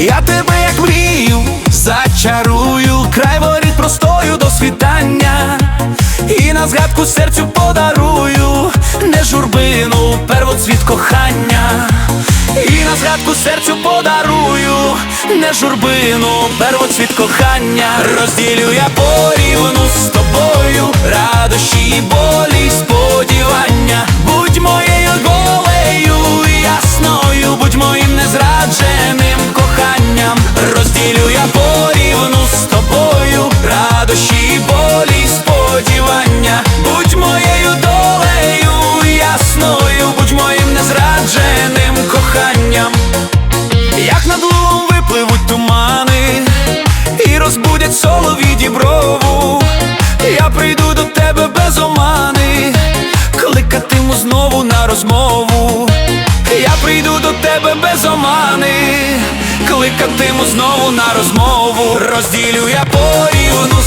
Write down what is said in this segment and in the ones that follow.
Я тебе, світання, і на згадку серцю подарую не журбину, первоцвіт кохання, і на згадку серцю подарую не журбину, первоцвіт кохання, розділю я порівну Я прийду до тебе без омани, кликатиму знову на розмову. Розділю я порівну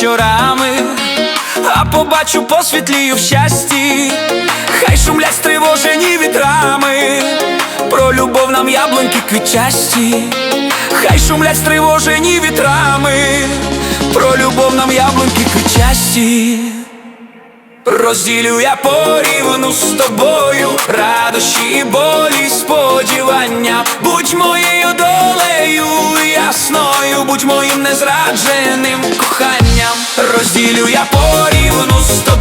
вечорами, а побачу посвітлію в щасті, хай шумлять стривожені вітрами, про любов нам яблуньки квітчасті, хай шумлять стривожені вітрами, про любов нам яблуньки квітчасті. Розділю я порівну з тобою, радощі і болі, сподівання, будь моєю долею, ясною, будь моїм незрадженим коханням, розділю. Я порівну з тобою,